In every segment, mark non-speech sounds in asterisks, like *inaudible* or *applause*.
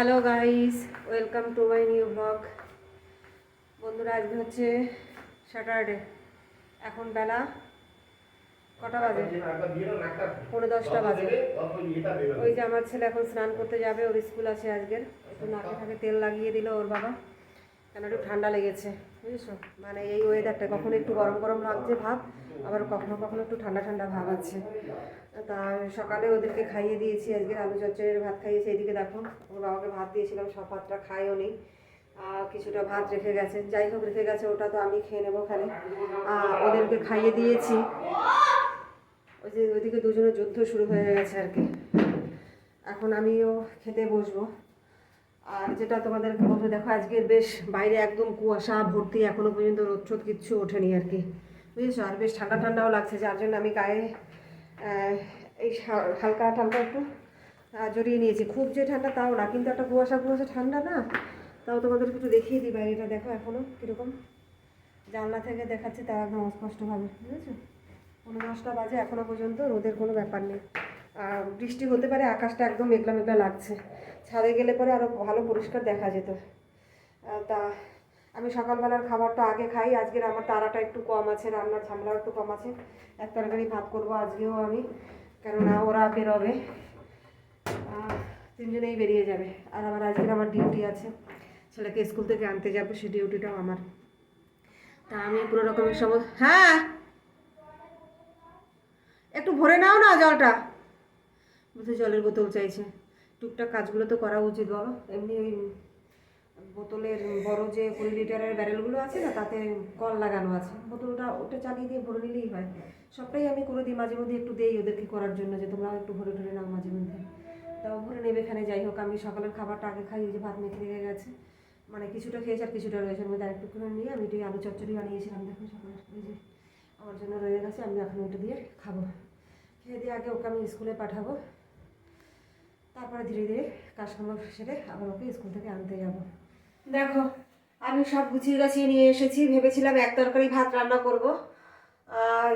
Hello guys welcome to my new blog বন্ধুরা, আজকে হচ্ছে স্যাটারডে এখন বেলা কটা বাজে? পনেরো দশটা বাজে। ওই যে আমার ছেলে এখন স্নান করতে যাবে, ওর স্কুল আছে আজকের। একটু নাকে ফাঁকে তেল লাগিয়ে দিল ওর বাবা। কেন একটু ঠান্ডা লেগেছে, বুঝেছ? মানে এই ওয়েদারটা কখনো একটু গরম গরম লাগছে ভাব। আবার কখনো কখনো একটু ঠান্ডা ঠান্ডা ভাব আছে। তা সকালে ওদেরকে খাইয়ে দিয়েছি, আজকে আলু চচ্চড়ির ভাত খাইয়েছি। এইদিকে দেখো, ওর বাবাকে ভাত দিয়েছিলাম, সব ভাতটা খাইও নেই আর কিছুটা ভাত রেখে গেছে। যাই হোক, রেখে গেছে, ওটা তো আমি খেয়ে নেব খালি আর ওদেরকে খাইয়ে দিয়েছি। ওই যে ওইদিকে দুজনের যুদ্ধ শুরু হয়ে গেছে আর কি। এখন আমিও খেতে বসবো। আর যেটা তোমাদেরকে বলব, দেখো আজকের বেশ বাইরে একদম কুয়াশা, ভর্তি, এখনও পর্যন্ত রোদ কিচ্ছু ওঠেনি আর কি। বুঝেছ? আর বেশ ঠান্ডা ঠান্ডাও লাগছে, যার জন্য আমি গায়ে এই হালকা ঠান্ডা একটু জড়িয়ে নিয়েছি। খুব যে ঠান্ডা তাও না, কিন্তু একটা কুয়াশা কুয়াশা ঠান্ডা না, তাও তোমাদেরকে একটু দেখিয়ে দিই বাইরেটা, দেখো এখনও কীরকম। জানলা থেকে দেখাচ্ছি তাও একদম অস্পষ্টভাবে, বুঝেছ? পনেরো দশটা বাজে এখনও পর্যন্ত, রোদের কোনো ব্যাপার নেই। আর বৃষ্টি হতে পারে, আকাশটা একদম মেঘলা মেঘলা লাগছে। ছাদে গেলে পরে আরও ভালো পরিষ্কার দেখা যেত। তা আমি সকালবেলার খাবারটা আগে খাই, আজকের আমার তাড়াটা একটু কম আছে, রান্নার ঝামেলাও একটু কম আছে। এক তরকারি ভাত করব আজকেও আমি, কেননা ওরা বেরোবে। তিনজনেই বেরিয়ে যাবে। আর আমার আজকের আমার ডিউটি আছে, ছেলেকে স্কুল থেকে আনতে যাব সেই ডিউটিটাও আমার। তা আমি কোনো রকমের সময় হ্যাঁ! একটু ভরে নাও না জলটা। বলছে জলের বোতল চাইছে। টুকটাক কাজগুলো তো করা উচিত বলো। এমনি ওই বোতলের বড় যে কুড়ি লিটারের ব্যারেলগুলো আছে না, তাতে কল লাগানো আছে। বোতলটা ওটা চালিয়ে দিয়ে ভরে নিলেই হয়। সবটাই আমি করে দিই, মাঝে মধ্যে একটু দেই ওদেরকে করার জন্য, যে তোমরা একটু ভরে টরে নাও মাঝে মধ্যে। তাও ভরে নেবে এখানে, যাই হোক, আমি সকালের খাবারটা আগে খাই, ওই যে ভাত মেখে রেখে গেছে। মানে কিছুটা খেয়েছে আর কিছুটা রয়েছে মধ্যে আরেকটু করে নিয়ে আমি একটু আলু চচ্চড়ি বানিয়েছিলাম দেখুন সকালে। ওই যে, আমার জন্য রয়ে গেছে, আমি এখন ওইটা দিয়ে খাব। খেয়ে দিয়ে আগে ওকে আমি স্কুলে পাঠাবো। তারপরে ধীরে ধীরে কাজকর্ম সেরে আবার ওকে স্কুল থেকে আনতে যাব। দেখো, আমি সব গুছিয়ে গাছিয়ে নিয়ে এসেছি। ভেবেছিলাম এক তরকারি ভাত রান্না করব।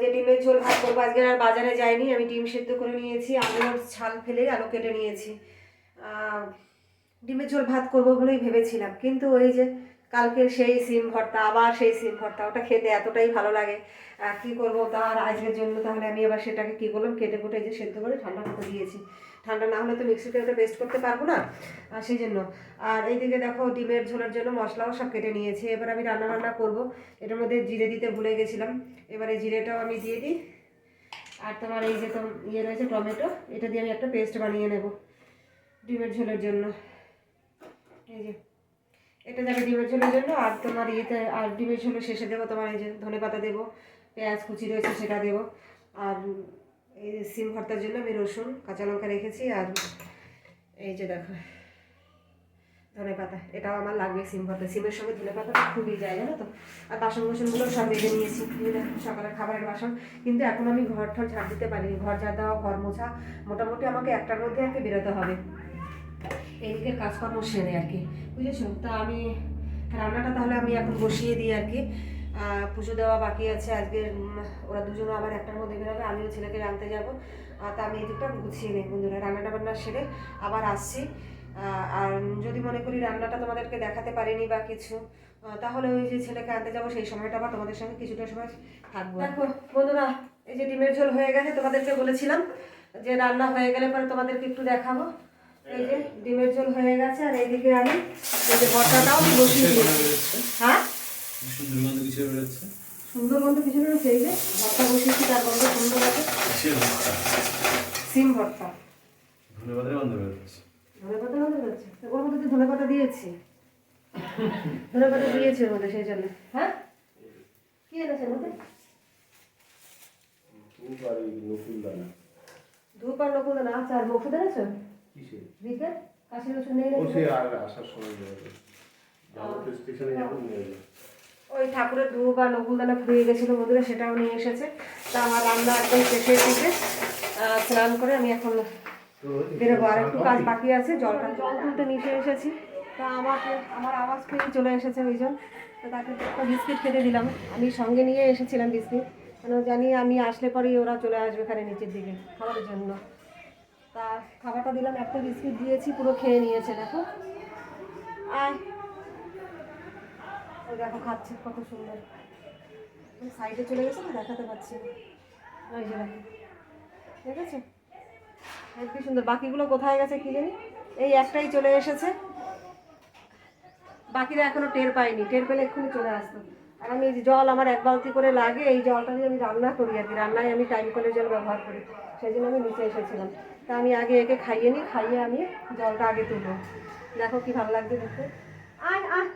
যে ডিমের ঝোল ভাত করব, আজকে আর বাজারে যাইনি। আমি ডিম সেদ্ধ করে নিয়েছি আলুর ছাল ফেলে আলু কেটে নিয়েছি। ডিমের ঝোল ভাত করব বলেই ভেবেছিলাম। কিন্তু ওই যে কালকের সেই সিম ভর্তা, আবার সেই সিম ভর্তা, ওটা খেতে এতটাই ভালো লাগে। কী করব তার আজকের জন্য? তাহলে আমি এবার সেটাকে কী করলাম? কেটে কুটে যে সেদ্ধ করে ঠান্ডা করতে দিয়েছি। ঠান্ডা না হলে তো মিক্সিতে ওটা পেস্ট করতে পারব না আর সেই জন্য আর এইদিকে দেখো ডিমের ঝোলের জন্য মশলাও সব কেটে নিয়েছি। এবার আমি রান্না বান্না করব। এটার মধ্যে জিরে দিতে ভুলে গেছিলাম। এবারে জিরেটাও আমি দিয়ে দিই। আর তোমার এই যে ইয়ে রয়েছে টমেটো, এটা দিয়ে আমি একটা পেস্ট বানিয়ে নেব ডিমের ঝোলের জন্য। এই যে, এটা যাবে ডিমের ঝোলের জন্য। আর তোমার ইয়েতে, আর ডিমের ঝোলের শেষে দেবো তোমার এই যে ধনে পাতা দেবো, পেঁয়াজ কুচি রয়েছে সেটা দেবো। আর এই সিম ভর্তার জন্য আমি রসুন, কাঁচা লঙ্কা রেখেছি আর এই যে দেখো, ধনে পাতা, এটাও আমার লাগবে সিম ভর্তা। সিমের সঙ্গে ধনে পাতাটা খুবই যায়, জানো তো? আর বাসন কোসনগুলো সব বেঁধে নিয়েছি। সকালের খাবারের বাসন। কিন্তু এখন আমি ঘর ঠর ঝাড় দিতে পারিনি। ঘর ঝাড় দেওয়া, ঘর মোছা, মোটামুটি আমাকে একটার মধ্যে আর কি বেরোতে হবে। এদিকে কাজকর্ম সেরে আর কি, বুঝেছ? তা আমি রান্নাটা তাহলে আমি এখন বসিয়ে দিই আর কি। পুজো দেওয়া বাকি আছে। আজকে ওরা দুজনও আবার একটার মধ্যে বেরোবে, আমিও ছেলেকে আনতে যাব। তা আমি এদিকটা গুছিয়ে নিই বন্ধুরা, রান্নাটা বান্না সেরে আবার আসছি। আর যদি মনে করি রান্নাটা তোমাদেরকে দেখাতে পারিনি বা কিছু তাহলে ওই যে ছেলেকে আনতে যাব, সেই সময়টা আবার তোমাদের সঙ্গে কিছুটা সময় থাকব। দেখো, বন্ধুরা, এই যে ডিমের ঝোল হয়ে গেছে, তোমাদেরকে বলেছিলাম যে রান্না হয়ে গেলে পরে তোমাদেরকে একটু দেখাবো। এই যে ডিমের ঝোল হয়ে গেছে, আর এইদিকে আমি এই যে ভর্তাটাও বসিয়ে দিয়েছি। হ্যাঁ? সুন্দর গন্ধ কিছু বেরোচ্ছে। সুন্দর গন্ধ কিছু রয়েছে এই যে ভর্তা বসিয়েছি তার গন্ধ সুন্দর আছে সিম ভর্তা। ধনে পাতার গন্ধ বেরোচ্ছে। ধনে পাতা গন্ধ বেরোচ্ছে? ওর মধ্যে ধনে পাতা দিয়েছি। ধনে পাতা দিয়েছি ওর মধ্যে সেই জন্য। হ্যাঁ? কি এনেছে ওর মধ্যে? ধূপ আর নকুল দানা। আচ্ছা আর ওষুধ এনেছো? কিসে? দিতে কাশির ওষুধ নেই ও সে আর আসার সময় নিয়ে যাবে। যাব তো স্টেশনে যাব নিয়ে যাব। ওই ঠাকুরের ধূপ আর নকুলদানা ফুরিয়ে গেছিল বন্ধুরা সেটাও নিয়ে এসেছে। তা আমার রান্না একদম দিকে আহ, স্নান করে আমি এখন বেরোবো। আর একটু কাজ বাকি আছে জলটা জল তুলতে নিচে এসেছি। তা আমাকে আমার আওয়াজ পেয়ে চলে এসেছে ওইজন। তো তাকে একটা বিস্কিট খেতে দিলাম। আমি সঙ্গে নিয়ে এসেছিলাম বিস্কিট। কেন জানি আমি আসলে পরেই ওরা চলে আসবে এখানে নিচের দিকে খাবারের জন্য। তা খাবারটা দিলাম একটা বিস্কিট দিয়েছি পুরো খেয়ে নিয়েছে দেখো। আয় দেখো খাচ্ছে, কত সুন্দর। সাইডে চলে গেছে না, দেখাতে পাচ্ছি ওই যে দেখো। ঠিক আছে কি সুন্দর। বাকিগুলো কোথায় গেছে কি জানি? এই একটাই চলে এসেছে। বাকিরা এখনও টের পাইনি টের পেলে এক্ষুনি চলে আসতো। আর আমি এই জল আমার এক বালতি করে লাগে, এই জলটা দিয়ে আমি রান্না করি আর কি। রান্নায় আমি টাইম কলের জল ব্যবহার করি। সেই জন্য আমি নিচে এসেছিলাম। তা আমি আগে একে খাইয়ে নিই, খাইয়ে আমি জলটা আগে তুলবো। দেখো কি ভালো লাগছে দেখতে। আয় আয়।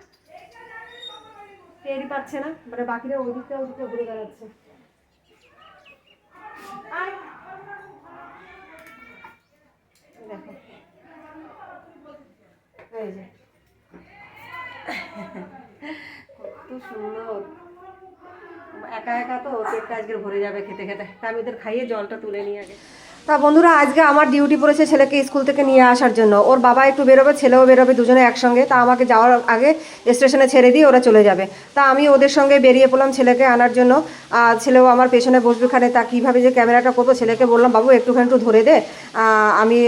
টেরই পাচ্ছে না মানে বাকিরা ওই দিকটা ওই দিকটা ঘুরে বেড়াচ্ছে। কত সুন্দর। একা একা তো পেটটা আজকে ভরে যাবে খেতে খেতে। তা আমি ওদের খাইয়ে জলটা তুলে নিয়ে আগে। তা বন্ধুরা, আজকে আমার ডিউটি পড়েছে ছেলেকে স্কুল থেকে নিয়ে আসার জন্য। ওর বাবা একটু বেরোবে, ছেলেও বেরোবে দুজনে একসঙ্গে। তা আমাকে যাওয়ার আগে স্টেশনে ছেড়ে দিয়ে ওরা চলে যাবে। তা আমি ওদের সঙ্গে বেরিয়ে পড়লাম ছেলেকে আনার জন্য। আর ছেলেও আমার পেছনে বসবে খানে তা কীভাবে যে ক্যামেরাটা করব ছেলেকে বললাম, বাবু, একটুখানি একটু ধরে দে। আমি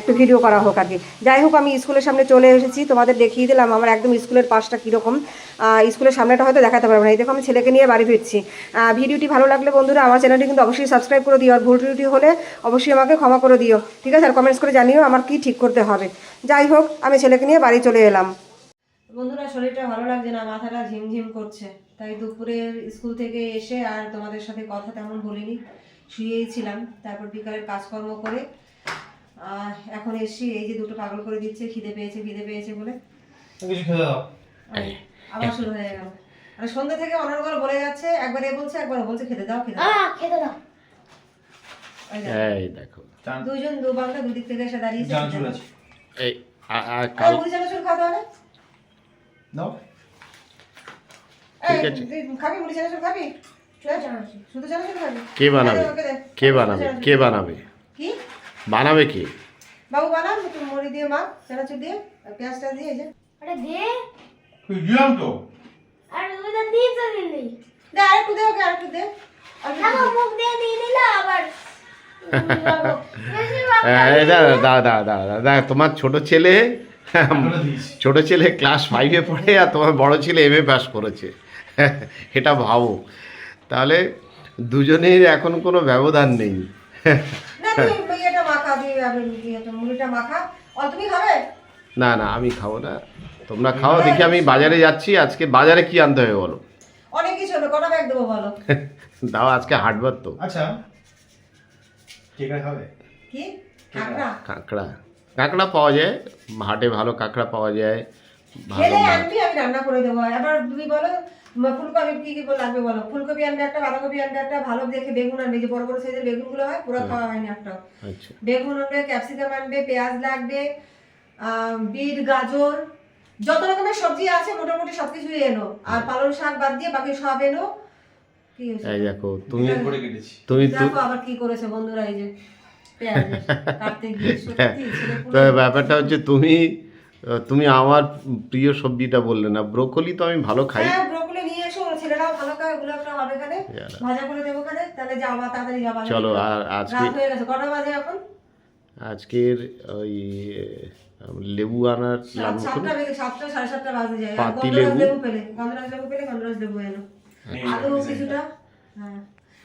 একটু ভিডিও করা হোক আর কি। যাই হোক, আমি স্কুলের সামনে চলে এসেছি, তোমাদের দেখিয়ে দিলাম আমার একদম স্কুলের পাশটা কীরকম। স্কুলের সামনেটা হয়তো দেখাতে পারব না। এই দেখো, আমি ছেলেকে নিয়ে বাড়ি ফিরছি। ভিডিওটি ভালো লাগলে বন্ধুরা, আমার চ্যানেলটি কিন্তু অবশ্যই সাবস্ক্রাইব করে দিও, আর ভুল ত্রুটি হলে অবশ্যই আমাকে ক্ষমা করে দিও। ঠিক আছে, আর কমেন্টস করে জানিও আমার কি ঠিক করতে হবে। যাই হোক, আমি ছেলেকে নিয়ে বাড়ি চলে এলাম। বন্ধুরা শরীরটা ভালো লাগছে না মাথাটা ঝিমঝিম করছে। তাই দুপুরের স্কুল থেকে এসে আর তোমাদের সাথে কথা তেমন বলিনি শুয়েই ছিলাম। তারপর বিকালের কাজকর্ম করে আর এখন এসছি এই যে দুটো পাগল করে দিচ্ছে খিদে পেয়েছে খিদে পেয়েছে বলে। কিছু খেতে দাও। আবার শুরু হয়ে গেল। আর সন্ধ্যা থেকে অনর্গল বলে যাচ্ছে একবার এ বলছে একবার ও বলছে খেতে দাও খেতে দাও। খেতে দাও। এই দেখো, দুজন দু বাংলা দুদিক থেকে এসে দাঁড়িয়েছে এই আর আর কাল খাওয়া না দাও এই, ঠিক আছে। তুই খাবি মুড়ি চানাচুর খাবি? কে বানাবে? ওকে কে বানাবে? কে বানাবে? কি? বানাবে কে? বাবু বানান একটু মুড়ি দিয়ে মা চানাচুর দিয়ে পেঁয়াজটা দিয়ে যে। আরে দে। তুই দিলাম তো। আর তুই তো দিয়ে তো দিলি। দে আরেকটু দে ওকে আরেকটু দে। আর একটু দেখো দে। মুখ দিয়ে দিয়ে দিল আবার। দা দা দা দা দা দা তোমার ছোট ছেলে আমরা ছোট ছেলে ক্লাস ফাইভে পড়ে আর তোমার বড় ছেলে এম এ পাস করেছে। এটা ভাবো। তাহলে দুজনের এখন কোনো ব্যবধান নেই। না না না আমি খাব না। তোমরা খাও দেখি আমি বাজারে যাচ্ছি আজকে বাজারে কি আনতে হবে বলো? অনেক কিছু হবে কটা ব্যাগ দেবো বলো? দাও আজকে হাটবার তো। আচ্ছা। কে খাবে? কি? কাঁকড়া? কাঁকড়া। কাঁকড়া পাওয়া যায় হাটে ভালো কাঁকড়া পাওয়া যায় ভালো খেলে আনবি আমি রান্না করে দেবো। এবার তুমি বলো ফুলকপি কি কি লাগবে বলো? ফুলকপি আনবে একটা বাঁধাকপি আনবে একটা ভালো দেখে বেগুন আনবে। যে বড় বড় সাইজের বেগুনগুলো হয় পুরো খাওয়া হয়নি একটা আচ্ছা। বেগুন আনবে ক্যাপসিকাম আনবে পেঁয়াজ লাগবে বিট গাজর যত রকমের সবজি আছে মোটামুটি সব কিছুই এনো আর পালং শাক বাদ দিয়ে বাকি সব এনো কি হয়েছে? এই দেখো তুমি তুমি দেখো আবার কি করেছে বন্ধুরা এই যে। পেঁয়াজের কাটতে গিয়ে সত্যি ছেলে পুরো- তো ব্যাপারটা হচ্ছে তুমি তুমি আমার প্রিয় সবজিটা বললে না ব্রোকলি তো আমি ভালো খাই। হ্যাঁ চলো আর আজকে হয়ে আজকের ওই লেবু আনার পাতি লেবু। লেবু পেলে লেবু পেলে লেবু আলু কিছুটা হ্যাঁ।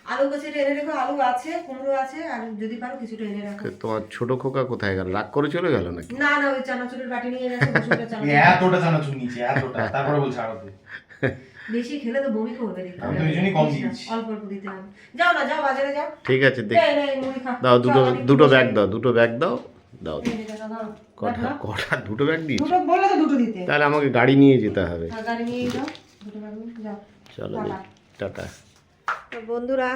আলু কিছুটা এনে রেখো আলু আছে কুমড়ো আছে আর যদি পারো কিছুটা এনে রাখো। তোমার ছোট খোকা কোথায় গেল? রাগ করে চলে গেল নাকি? না না ওই চানাচুরের বাটি নিয়ে গেছে। *laughs* এতটা চানাচুর নিচে এতটা। তারপরে বলছে আরও *laughs* বেশি খেলে তো বমি করবে আমি তো ওই জন্যই কম দিয়েছি। অল্প অল্প দিতে হবে। যাও না যাও বাজারে যাও। ঠিক আছে দেখ। দাও দুটো দুটো ব্যাগ দাও দুটো ব্যাগ দাও। দাও। কটা কটা দুটো ব্যাগ দিয়েছি? দুটো বললে তো দুটো দিতে। তাহলে আমাকে গাড়ি নিয়ে যেতে হবে। গাড়ি নিয়ে যাও দুটো নিয়ে যাও। চলো টাটা। বন্ধুরা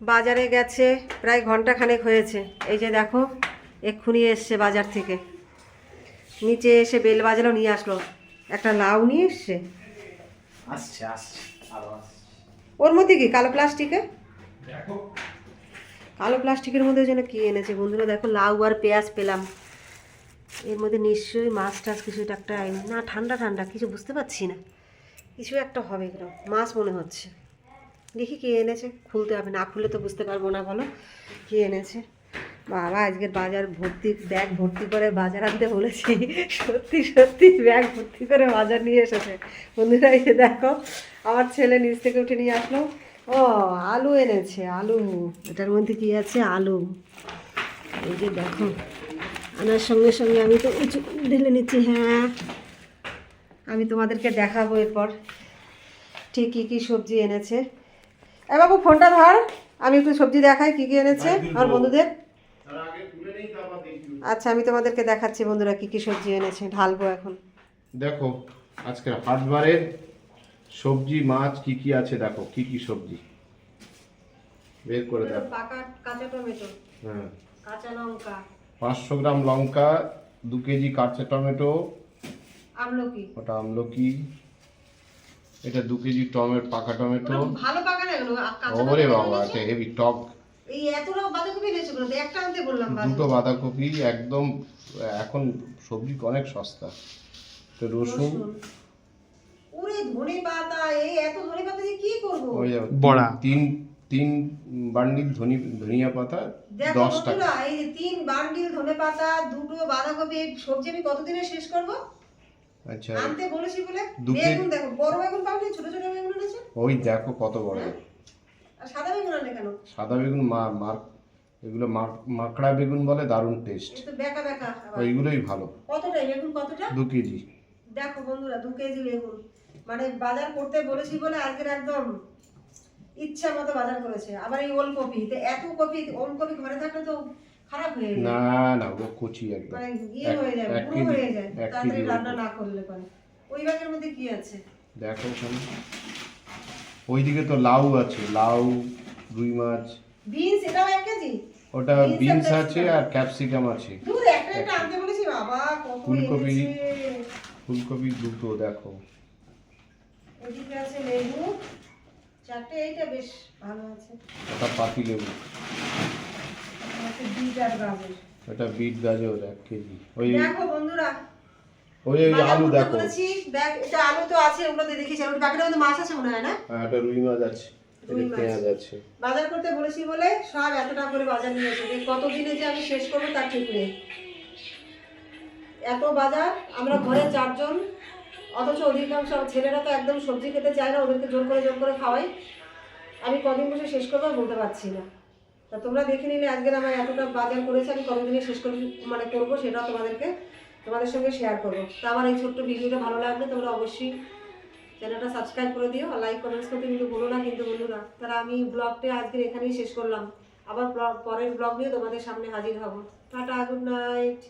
বাজারে গেছে প্রায় ঘণ্টা খানেক হয়েছে। এই যে দেখো এক্ষুনি এসছে বাজার থেকে। নিচে এসে বেল বাজারও নিয়ে আসলো। একটা লাউ নিয়ে এসছে? আসছে আসছে ওর মধ্যে কি কালো প্লাস্টিকে কালো প্লাস্টিকের মধ্যে যেন কি এনেছে? বন্ধুরা দেখো লাউ আর পেঁয়াজ পেলাম। এর মধ্যে নিশ্চয়ই মাছ টাছ কিছু একটা না ঠান্ডা ঠান্ডা কিছু বুঝতে পারছি না। কিছু একটা হবে এগুলো। মাছ মনে হচ্ছে। দেখি কি এনেছে। খুলতে হবে, না খুলে তো বুঝতে পারব না, বলো। কি এনেছে? বাবা, আজকের বাজার ভর্তি ব্যাগ ভর্তি করে বাজার আনতে বলেছি। সত্যি সত্যি ব্যাগ ভর্তি করে বাজার নিয়ে এসেছে। বন্ধুরা এসে দেখো, আমার ছেলে নিচ থেকে উঠে নিয়ে আসলো। ও, আলু এনেছে, আলু। এটার মধ্যে কি আছে? আলু। এই যে দেখো, আনার সঙ্গে সঙ্গে আমি তো উঁচু ঢেলে নিচ্ছি হ্যাঁ। আমি তোমাদেরকে দেখাবো এরপর ঠিক কী কী সবজি এনেছে। এ বাবু ফোনটা ধর। আমি একটু সবজি দেখাই কী কী এনেছে আমার বন্ধুদের। আচ্ছা আমি তোমাদেরকে দেখাচ্ছি বন্ধুরা কী কী সবজি এনেছে ঢালবো এখন। দেখো আজকের হাটবারের সবজি মাছ কি কি আছে দেখো কি কি সবজি। বের করে দেখো। পাকা কাঁচা টমেটো হ্যাঁ। কাঁচা লঙ্কা। পাঁচশো গ্রাম লঙ্কা দু কেজি কাঁচা টমেটো আমলকি। ওটা আমলকি এটা দু কেজি টমেটো পাকা টমেটো। ভালো পাকা না এগুলো? আর কাঁচা ওরে বাবা এটা হেভি টক। এই এতটা বাঁধাকপি এনেছে বলে একটা আনতে বললাম দুটো বাঁধাকপি একদম এখন সবজি অনেক সস্তা। তো রসুন। ওরে ধনে পাতা এই এত ধনে পাতা দিয়ে কি করব? ওই যাবে বড়া। তিন তিন বান্ডিল ধনি ধনিয়া পাতা দশ টাকা। বন্ধুরা এই তিন বান্ডিল ধনে পাতা দুটো বাঁধাকপি সবজি আমি কতদিনে শেষ করব? আচ্ছা আনতে বলেছি বলে বেগুন দেখো বড় বেগুন পাওনি ছোট ছোট বেগুন এনেছে? ওই দেখো কত বড়। আর সাদা বেগুন আনে কেন? সাদা বেগুন মা মার এগুলো মাকড়া বেগুন বলে দারুণ টেস্ট বেকা বেকা। ওইগুলোই ভালো। কতটা বেগুন কতটা? দু কেজি। দেখো বন্ধুরা দু কেজি বেগুন। মানে বাজার করতে বলেছি বলে আজকের একদম ইচ্ছা মতো বাজার করেছে। আবার এই ওলকপি তো এত কপি ওলকপি ঘরে থাকলে তো খারাপ হয়ে যায়। না না ও কচি একদম। মানে ইয়ে এক- হয়ে যায় পুরো কেজি- হয়ে যায় তাড়াতাড়ি রান্না না করলে পরে। ওই ব্যাগের মধ্যে কি আছে? দেখো ওখানে ওইদিকে তো লাউ আছে লাউ রুই মাছ। বিনস এটাও এক কেজি? ওটা বিনস আছে আর ক্যাপসিকাম আছে। দূর একটা একটা আনতে বলেছি বাবা কত ফুলকপি। ফুলকপি দুটো দেখো। এদিকে আছে লেবু। চারটে এইটা বেশ ভালো আছে। ওটা পাতি লেবু। আছে বিট গাজর এক কেজি। ওই দেখো বন্ধুরা ওই ওই আলু দেখো। এটা আলু তো আছে ওগুলো দেখেছি ওর প্যাকেটের মধ্যে মাছ আছে মনে হয় না? হ্যাঁ ওটা রুই মাছ আছে। এটা। পেঁয়াজ আছে। বাজার করতে বলেছি বলে সব এত টাকা করে বাজার নিয়ে এসেছে। এই কত দিনে যে আমি শেষ করব তার ঠিক নেই। এত বাজার আমরা ঘরে চারজন। অথচ অধিকাংশ ছেলেরা তো একদম সবজি খেতে চায় না ওদেরকে জোর করে জোর করে খাওয়াই। আমি কদিন বসে শেষ করব বলতে পারছি না। তা তোমরা দেখে নিলে আজকের আমার এতটা বাজার করেছে, আমি কতদিনে শেষ করে মানে করব সেটাও তোমাদেরকে, তোমাদের সঙ্গে শেয়ার করব। তা আমার এই ছোট্ট ভিডিওটা ভালো লাগলে তোমরা অবশ্যই চ্যানেলটা সাবস্ক্রাইব করে দিও আর লাইক কমেন্টস করতে কিন্তু বলো না কিন্তু বন্ধুরা। তারা আমি ব্লগটা আজকের এখানেই শেষ করলাম। আবার পরের ব্লগ নিয়ে তোমাদের সামনে হাজির হব। Tata good night